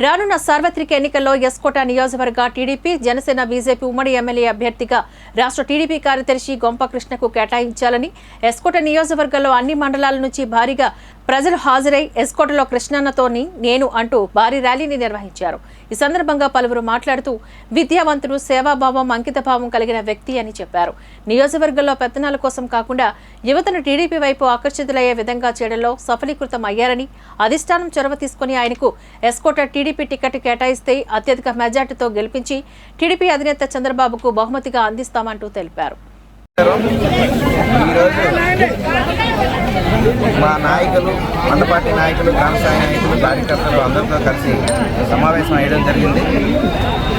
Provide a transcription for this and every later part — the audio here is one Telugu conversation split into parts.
రానున్న సార్వత్రిక ఎన్నికల్లో ఎస్కోట నియోజకవర్గ టీడీపీ జనసేన బీజేపీ ఉమ్మడి ఎమ్మెల్యే అభ్యర్థిగా రాష్ట్ర టీడీపీ కార్యదర్శి గొంప కృష్ణకు కేటాయించాలని ఎస్కోట నియోజకవర్గంలో అన్ని మండలాల నుంచి భారీగా ప్రజలు హాజరై ఎస్కోటలో కృష్ణన్నతోని నేను అంటూ భారీ ర్యాలీని నిర్వహించారు. ఈ సందర్భంగా పలువురు మాట్లాడుతూ విద్యావంతుడు సేవాభావం అంకితభావం కలిగిన వ్యక్తి అని చెప్పారు. నియోజకవర్గంలో పెత్తనాల కోసం కాకుండా యువతను టీడీపీ వైపు ఆకర్షితులయ్యే విధంగా చేయడంలో సఫలీకృతం అయ్యారని అధిష్టానం చొరవ తీసుకుని ఆయనకు ఎస్కోట టీడీపీ టికెట్ కేటాయిస్తే అత్యధిక మెజార్టీతో గెలిపించి టీడీపీ అధినేత చంద్రబాబుకు బహుమతిగా అందిస్తామంటూ తెలిపారు. మా నాయకులు మండపాటి నాయకులు గ్రామస్థాయి నాయకులు కార్యకర్తలు అందరితో కలిసి సమావేశం అయ్యడం జరిగింది.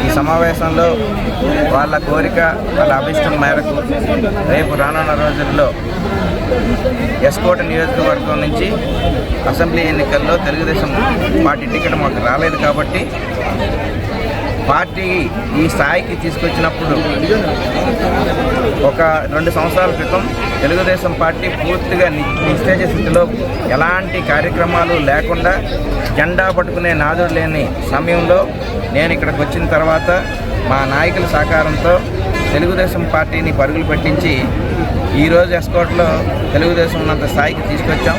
ఈ సమావేశంలో వాళ్ళ కోరిక వాళ్ళ అభిష్టం మేరకు రేపు రానున్న రోజుల్లో ఎస్కోట నియోజకవర్గం నుంచి అసెంబ్లీ ఎన్నికల్లో తెలుగుదేశం పార్టీ టికెట్ మాకు రాలేదు కాబట్టి పార్టీ ఈ స్థాయికి తీసుకొచ్చినప్పుడు ఒక రెండు సంవత్సరాల క్రితం తెలుగుదేశం పార్టీ పూర్తిగా ని- నిస్తేజ స్థితిలో ఎలాంటి కార్యక్రమాలు లేకుండా జెండా పట్టుకునే నాదుడు లేని సమయంలో నేను ఇక్కడికి వచ్చిన తర్వాత మా నాయకుల సహకారంతో తెలుగుదేశం పార్టీని పరుగులు పెట్టించి ఈరోజు ఎస్కోట్లో తెలుగుదేశం ఉన్నంత స్థాయికి తీసుకొచ్చాం.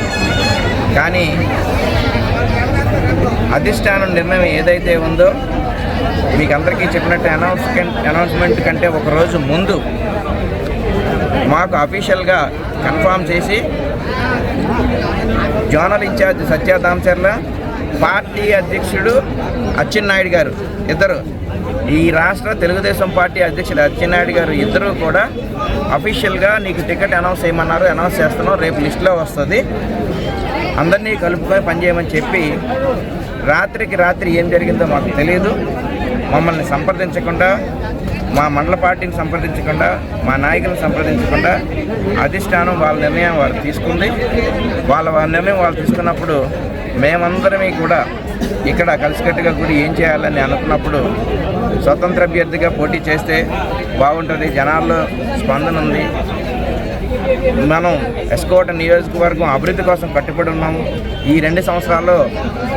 కానీ అధిష్టానం నిర్ణయం ఏదైతే ఉందో మీకు అందరికీ చెప్పినట్టు అనౌన్స్ అనౌన్స్మెంట్ కంటే ఒక రోజు ముందు మాకు అఫీషియల్గా కన్ఫామ్ చేసి జోనల్ ఇన్ఛార్జ్ సత్యాదాంచర్ల పార్టీ అధ్యక్షుడు అచ్చెన్నాయుడు గారు ఇద్దరు. ఈ రాష్ట్ర తెలుగుదేశం పార్టీ అధ్యక్షుడు అచ్చెన్నాయుడు గారు ఇద్దరు కూడా అఫీషియల్గా నీకు టికెట్ అనౌన్స్ చేయమన్నారు అనౌన్స్ చేస్తున్నాం రేపు లిస్టులో వస్తుంది. అందరినీ కలుపుకొని పనిచేయమని చెప్పి రాత్రికి రాత్రి ఏం జరిగిందో మాకు తెలియదు మమ్మల్ని సంప్రదించకుండా మా మండల పార్టీని సంప్రదించకుండా మా నాయకులను సంప్రదించకుండా అధిష్టానం వాళ్ళ నిర్ణయం వారు తీసుకుంది. వాళ్ళ వాళ్ళ నిర్ణయం వాళ్ళు తీసుకున్నప్పుడు మేమందరమీ కూడా ఇక్కడ కలిసికట్టుగా కూడి ఏం చేయాలని అనుకున్నప్పుడు స్వతంత్ర అభ్యర్థిగా పోటీ చేస్తే బాగుంటుంది. జనాల్లో స్పందన ఉంది. మనం ఎస్కోట నియోజకవర్గం అభివృద్ధి కోసం కట్టుబడి ఉన్నాము. ఈ రెండు సంవత్సరాల్లో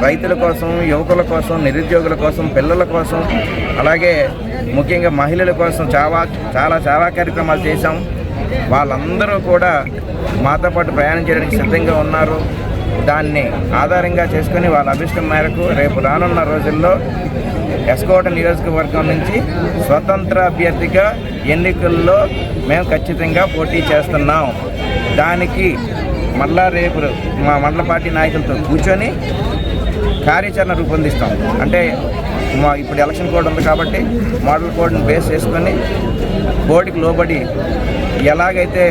రైతుల కోసం యువకుల కోసం నిరుద్యోగుల కోసం పిల్లల కోసం అలాగే ముఖ్యంగా మహిళల కోసం చాలా చాలా చాలా కార్యక్రమాలు చేశాం వాళ్ళందరూ కూడా మాతో పాటు ప్రయాణం చేయడానికి సిద్ధంగా ఉన్నారు. దాన్ని ఆధారంగా చేసుకుని వాళ్ళ అభిష్టం మేరకు రేపు రానున్న రోజుల్లో ఎస్కోట నియోజకవర్గం నుంచి స్వతంత్ర అభ్యర్థిగా ఎన్నికల్లో మేము ఖచ్చితంగా పోటీ చేస్తున్నాం. దానికి మళ్ళా రేపు మా మండల పార్టీ నాయకులతో కూర్చొని కార్యాచరణ రూపొందిస్తాం. అంటే మా ఇప్పుడు ఎలక్షన్ కోడ్ ఉంది కాబట్టి మోడల్ కోడ్ని బేస్ చేసుకొని కోడ్కి లోబడి ఎలాగైతే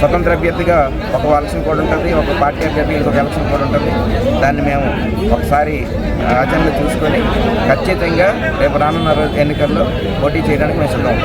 స్వతంత్ర అభ్యర్థిగా ఒక ఎలక్షన్ కోడ్ ఉంటుంది ఒక పార్టీ అభ్యర్థి ఒక ఎలక్షన్ కోడ్ ఉంటుంది దాన్ని మేము ఒకసారి ఆచరణలో చూసుకొని ఖచ్చితంగా రేపు రానున్న రోజు ఎన్నికల్లో పోటీ చేయడానికి మేము సిద్ధం